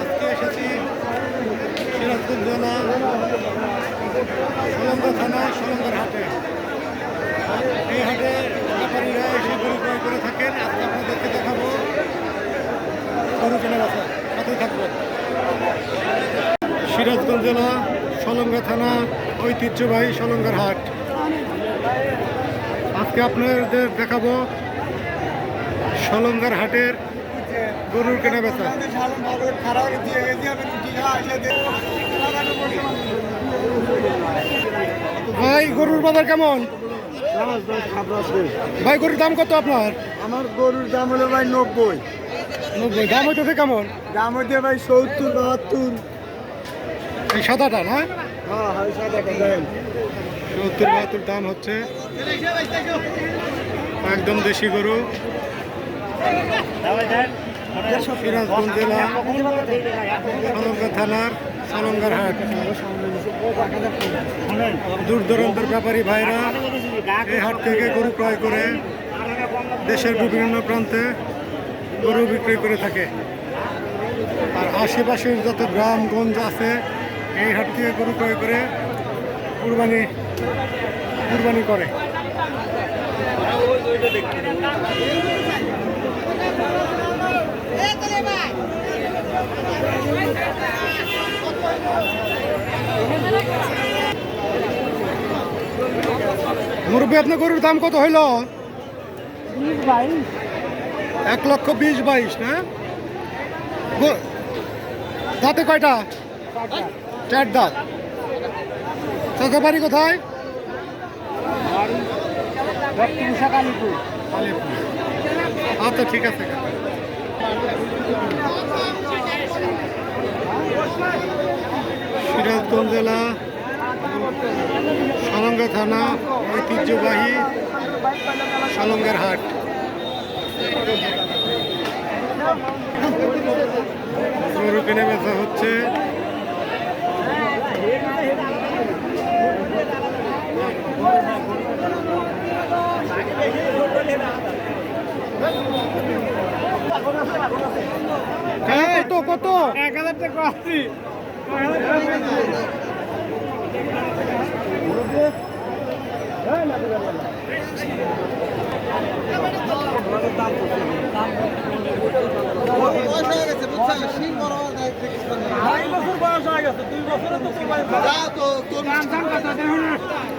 আজকে এসেছি থানা হাটে এই করে থাকেন আপনাদেরকে দেখাবো সিরাজগঞ্জ জেলা, সলঙ্গা থানা, ঐতিহ্যবাহী সলঙ্গার হাট। আজকে আপনাদের দেখাবো সলঙ্গার হাটের গরুর কেনা বেচা। ভাই গরুর বাজার কেমন? ভাই গরুর দাম কত আপনার? আমার গরুর দাম হলো ভাই নব্বই। নব্বই। দাম হইতেছে কেমন? দাম হচ্ছে ভাই সত্তর বাহাত্তর। এই সাদাটা না? হ্যাঁ সত্তর বাহাত্তর দাম হচ্ছে। একদম দেশি গরু। থানার দূর দূরান্তের ব্যাপারী ভাইরা এই হাট থেকে গরু ক্রয় করে দেশের বিভিন্ন প্রান্তে গরু বিক্রি করে থাকে। আর আশেপাশের যত গ্রামগঞ্জ আছে, এই হাট থেকে গরু ক্রয় করে কুরবানি কুরবানি করে। মুরব্বী, আপনার গরুর দাম কত হইল? এক লক্ষ বিশ বাইশ, না? দাঁতে কয়টা? চার দাঁত। চাচা বাড়ি কোথায়। আচ্ছা ঠিক আছে। সিরাজগঞ্জ জেলা সলঙ্গা থানা ঐতিহ্যবাহী সলঙ্গার হাট। গরু কিনে বেচা হচ্ছে। কত?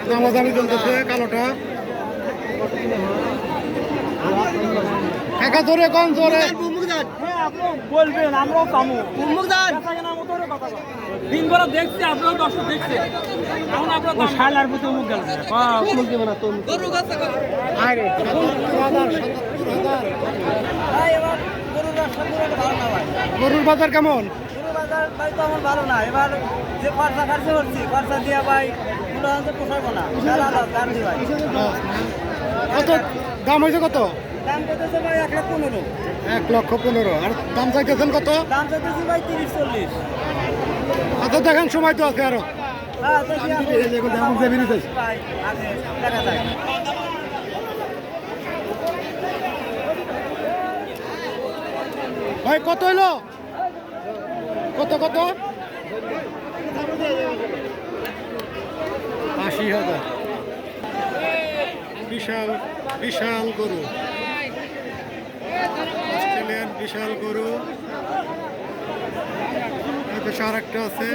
দামাদামি চলতেছে কালোটা। একা জোরে কম জোরে বলবেন আমরাও কামু। দিন করে দেখছি আপনারাও দর্শক দেখছে। এখন আপনার শালার মতো মুখ গেল। দেবে না গরুর বাজার কেমন? ভালো না। এবার যে খরচা খরচা করছি খরচা দিয়ে ভাই পুরো আনতে পোষাবো না। কত? দাম হয়েছে কত? দাম করতেছে ভাই এক লাখ পনেরো। এক লক্ষ পনেরো। আর দাম চাইতেছেন কত? দাম চাইতেছি ভাই তিরিশ চল্লিশ। আচ্ছা দেখেন সময় তো আছে আরও। হ্যাঁ ভাই কত হইল? কত কত? আশি হাজার। বিশাল বিশাল গরু। বিশাল গরু। এপাশে আর একটা আছে।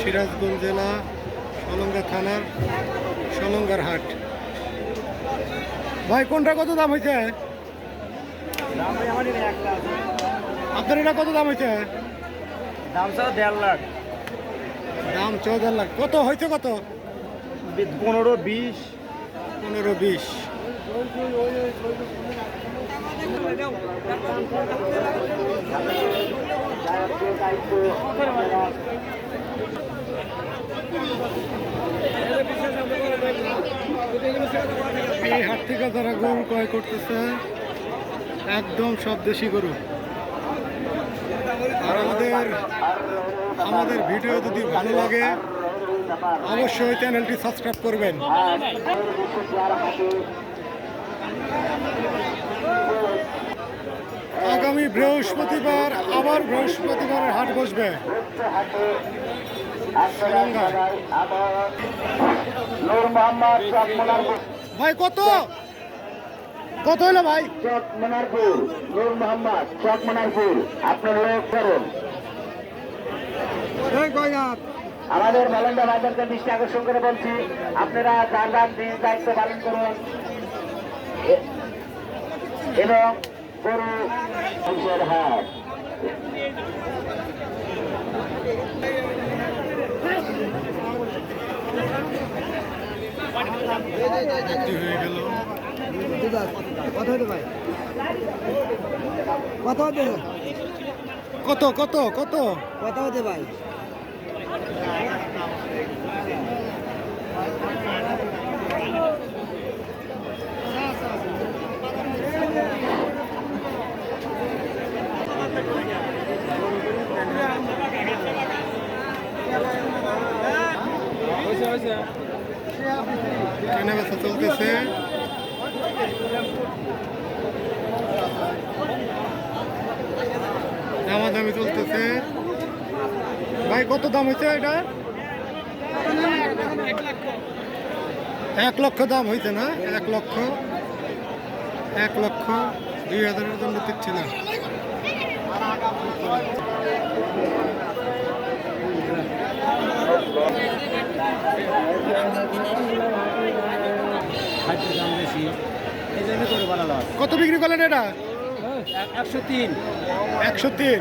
সিরাজগঞ্জ জেলা সলঙ্গা থানার সলঙ্গার হাট ভাই কোনটা কত দাম হয়েছে আপনার এটা কত দাম হয়েছে দাম স্যার দেড় লাখ। দাম চৌদ্দ লাখ। কত হয়েছে কত? পনেরো বিশ। পনেরো বিশ। এই হাট থেকে যারা গরু ক্রয় করতেছে, একদম সব দেশি গরু। আর আমাদের আমাদের ভিডিও যদি ভালো লাগে, অবশ্যই চ্যানেলটি সাবস্ক্রাইব করবেন। আগামী বৃহস্পতিবার আবার বৃহস্পতিবারের হাট বসবে। ভাই কত? কত হলো ভাই? চক মোনারপুর নূর মোহাম্মদ চক মোনারপুর আপনার লোক করুন আমাদের মালন্দা বাজারকে দৃষ্টি আকর্ষণ করে বলছি আপনারা যার যার নিজ দায়িত্ব পালন করুন। এবং গরু হাট। হয়ে কত কত কত? কত হতে ভাই। কেনা বেচা চলতেছে। দামাদামি চলতেছে। ভাই, কত দাম হয়েছে এটা? এক লক্ষ দাম হয়েছে না? এক লক্ষ। এক লক্ষ দুই হাজারের জন্য দিচ্ছি না খাদ্যের দাম বেশি কত বিক্রি করলেন এটা? একশো তিন। একশো তিন।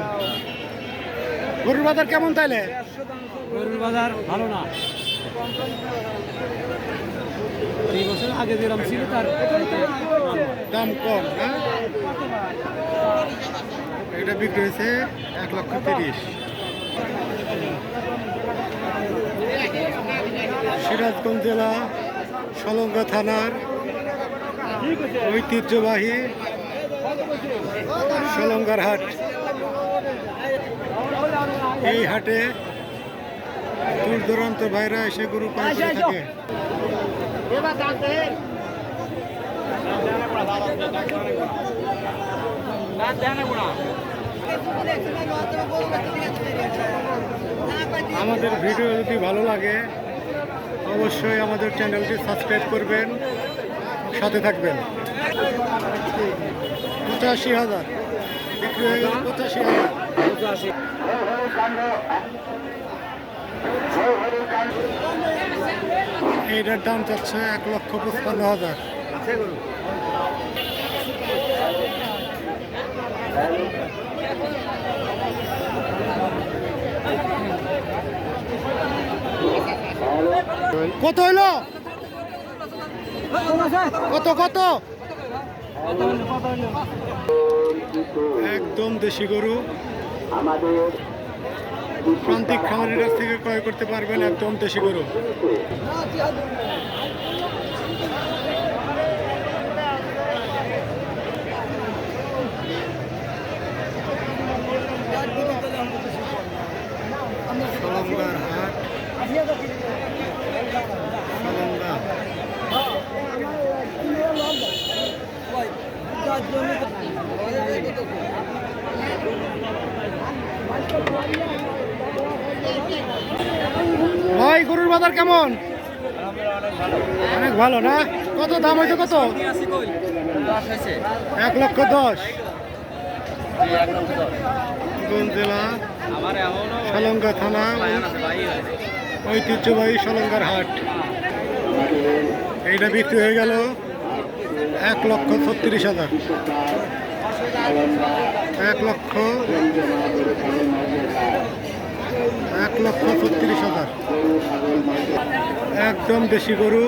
গরুর বাজার কেমন তাইলে? গরুর বাজার ভালো না। এই বছর আগে যেরকম ছিল তার দাম কম হ্যাঁ? এটা বিক্রি হয়েছে এক লক্ষ তিরিশ। সিরাজগঞ্জ জেলা সলঙ্গা থানার ঐতিহ্যবাহী সলঙ্গার হাট। এই হাটে দূর দূরান্ত ভাইরা এসে গরু করে থাকে। আমাদের ভিডিও যদি ভালো লাগে, অবশ্যই আমাদের চ্যানেলটি সাবস্ক্রাইব করবেন। সাথে থাকবেন। পঁচাশি হাজার। বিক্রি হয়ে গেল পঁচাশি হাজার। এইটার দাম চাচ্ছে এক লক্ষ পঁচপান্ন হাজার। কত হইল? কত কত? একদম দেশি গরু। প্রান্তিক খামারের কাছ থেকে ক্রয় করতে পারবেন একদম দেশি গরু। সলঙ্গার হাট। ভাই, গরুর বাজার কেমন? অনেক ভালো না? কত দাম হয়েছে কত? এক লক্ষ দশ। জেলা থানা, ঐতিহ্যবাহী সলঙ্গার হাট। এইটা বিক্রি হয়ে গেল। এক লক্ষ ছত্রিশ হাজার। এক লক্ষ এক লক্ষ ছত্রিশ হাজার। একদম দেশি গরু।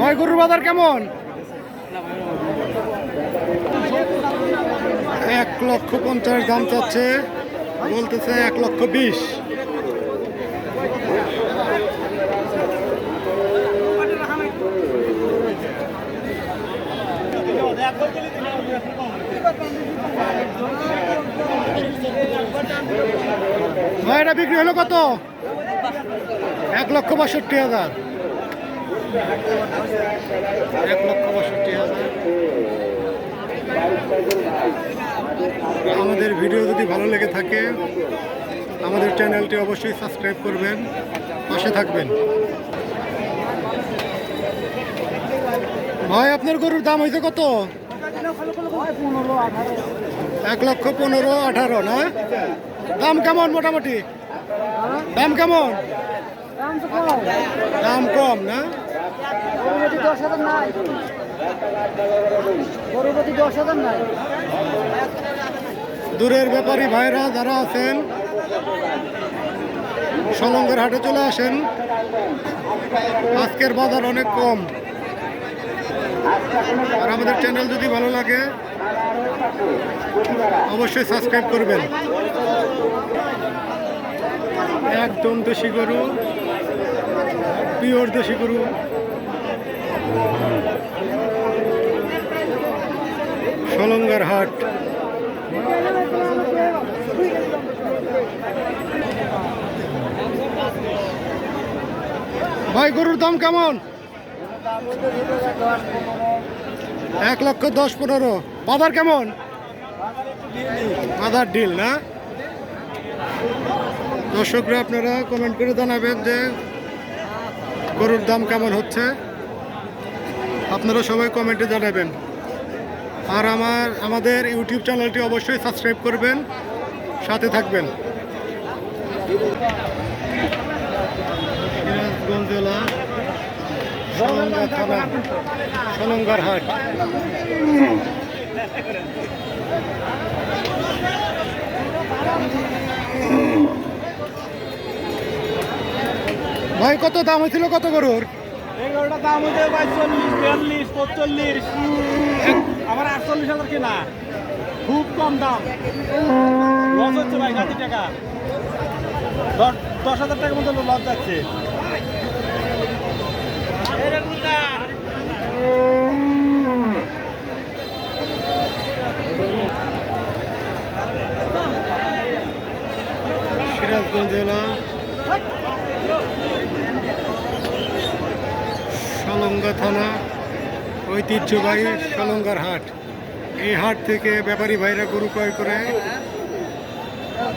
নয় গরুর বাজার কেমন? এক লক্ষ পঞ্চাশ দাম চাচ্ছে, বলতেছে এক লক্ষ বিশ। ভাই, এটা বিক্রি হলো কত? এক লক্ষ বাষট্টি হাজার। এক লক্ষ বাষট্টি হাজার। আমাদের ভিডিও যদি ভালো লেগে থাকে, আমাদের চ্যানেলটি অবশ্যই সাবস্ক্রাইব করবেন, পাশে থাকবেন। ভাই, আপনার গরুর দাম হয়েছে কত? এক লক্ষ পনেরো, আঠারো, না? দাম কেমন মোটামুটি? দাম কেমন? দাম কম, না? দূরের ব্যাপারী ভাইরা যারা আছেন, সলঙ্গের হাটে চলে আসেন। আজকের বাজার অনেক কম। আর আমাদের চ্যানেল যদি ভালো লাগে, অবশ্যই সাবস্ক্রাইব করবেন। একদম দেশি গরু পিওর দেশি গরু। সলঙ্গার হাট। ভাই, গরুর দাম কেমন? এক লক্ষ দশ পনেরো। বাজার কেমন? বাজার ডিল না? দর্শকরা, আপনারা কমেন্ট করে জানাবেন যে গরুর দাম কেমন হচ্ছে। আপনারা সবাই কমেন্টে জানাবেন। আর আমার আমাদের ইউটিউব চ্যানেলটি অবশ্যই সাবস্ক্রাইব করবেন সাথে থাকবেন। সিরাজগঞ্জ জেলা সলঙ্গা থানা সলঙ্গার হাট। ভাই কত দাম হয়েছিল কত গরুর? এগারোটা দাম হচ্ছে ভাই চল্লিশ বিয়াল্লিশ পঁচল্লিশ আমার আটচল্লিশ হাজার কিনা। খুব কম দাম। লস হচ্ছে ভাই ষাট টাকা। দশ হাজার টাকার মতো লস যাচ্ছে। সিরাজগঞ্জ জেলা। সলঙ্গা থানা। ঐতিহ্যবাহী সলঙ্গার হাট। এই হাট থেকে ব্যাপারী ভাইরা গরু ক্রয় করে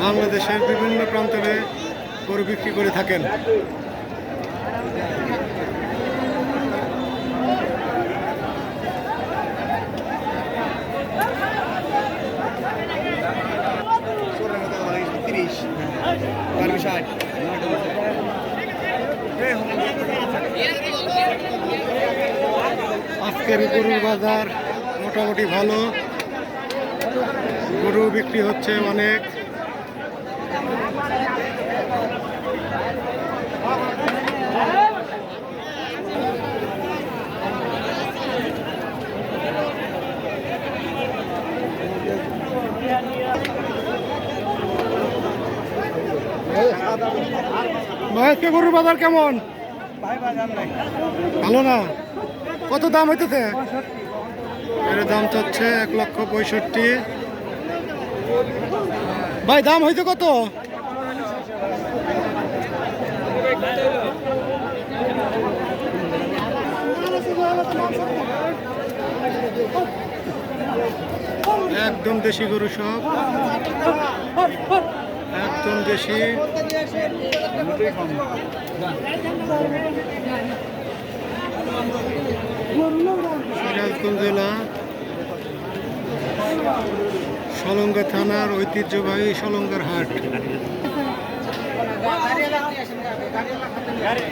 বাংলাদেশের বিভিন্ন প্রান্তরে গরু বিক্রি করে থাকেন। আজকের গরুর বাজার মোটামুটি ভালো। গরু বিক্রি হচ্ছে অনেক। ভাই আজকে গরুর বাজার কেমন? ভালো না? কত দাম হইতেছে? এর দাম চাচ্ছে এক লক্ষ পঁয়ষট্টি। ভাই, দাম হইতে কত? একদম দেশি গরু সব। একদম দেশি। সিরাজগঞ্জ জেলা, সলঙ্গা থানার ঐতিহ্যবাহী সলঙ্গার হাট।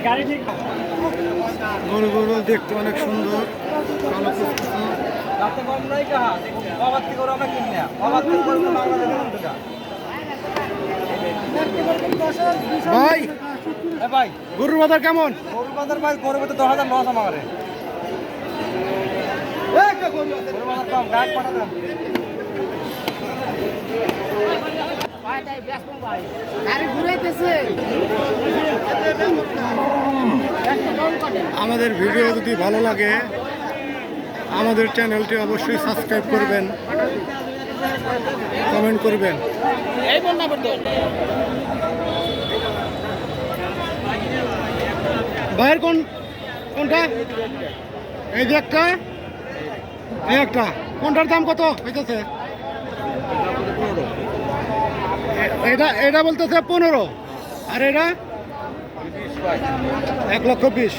গাড়ি ঠিক গরু গরু দেখতে অনেক সুন্দর ভাই, গরুর বাজার কেমন? গরু বাজার ভাই গরু তো দশ হাজার লস আমার গরু বাজার কম গাছ পাঠা দেন আমাদের ভিডিও যদি ভালো লাগে আমাদের চ্যানেলটি অবশ্যই সাবস্ক্রাইব করবেন কমেন্ট করবেন। ভাইয়ের কোন কোনটা? এই যে একটা। একটা। কোনটার দাম কত হইতেছে? এটা এটা বলতেছে পনেরো। আর এটা? এক লক্ষ বিশ।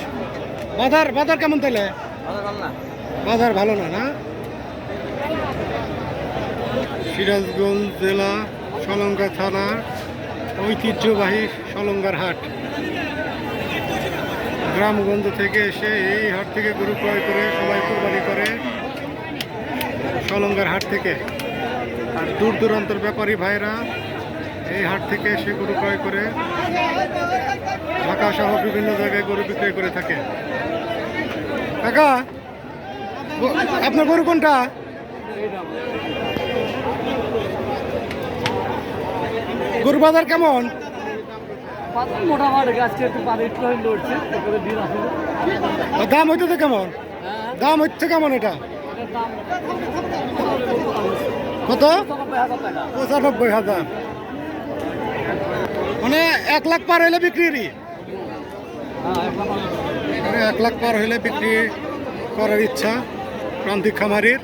বাজার বাজার কেমন তাহলে? বাজার ভালো না না? সিরাজগঞ্জ জেলা, সলঙ্গা থানার ঐতিহ্যবাহী সলঙ্গার হাট। গ্রামগঞ্জ থেকে এসে এই হাট থেকে গরু ক্রয় করে সবাই কোরবানি করে। সলঙ্গার হাট থেকে। আর দূর দূরান্তর ব্যাপারী ভাইরা এই হাট থেকে এসে গরু ক্রয় করে ঢাকা সহ বিভিন্ন জায়গায় গরু বিক্রয় করে থাকে। কাকা আপনার গরু কোনটা? গরু বাজার কেমন? মোটামুটি একটু পানি লড়ছে দিন আসলে। আর দাম হইতেছে কেমন? দাম হচ্ছে কেমন এটা? কত? পঁচানব্বই হাজার। মানে এক লাখ পার হইলে বিক্রি মানে এক লাখ পার হইলে বিক্রি করার ইচ্ছা প্রান্তিক খামারির?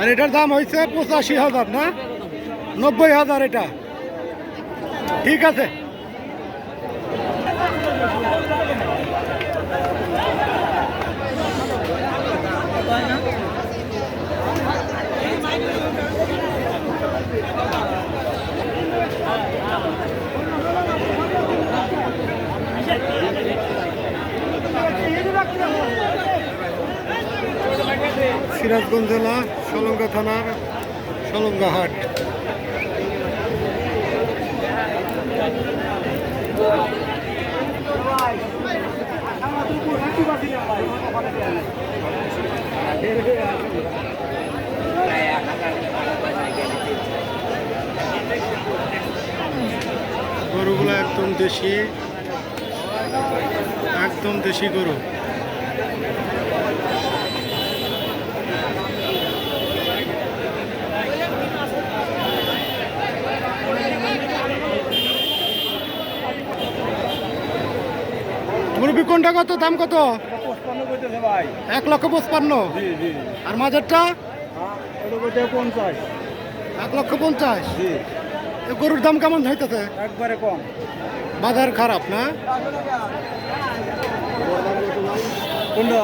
আর এটার দাম হয়েছে পঁচাশি হাজার না? নব্বই হাজার এটা। ঠিক আছে। সিরাজগঞ্জ জেলা সলঙ্গা থানার সলঙ্গা হাট। গরুগুলো একদম দেশি একদম দেশি গরু। মুরব্বী কোনটা কত? দাম কত? এক লক্ষ পঁচপান্ন। আর মাঝেরটা এক লক্ষ পঞ্চাশ। গরুর দাম কেমন হইতেছে? একবারে কম। বাজার খারাপ না? কোনটা?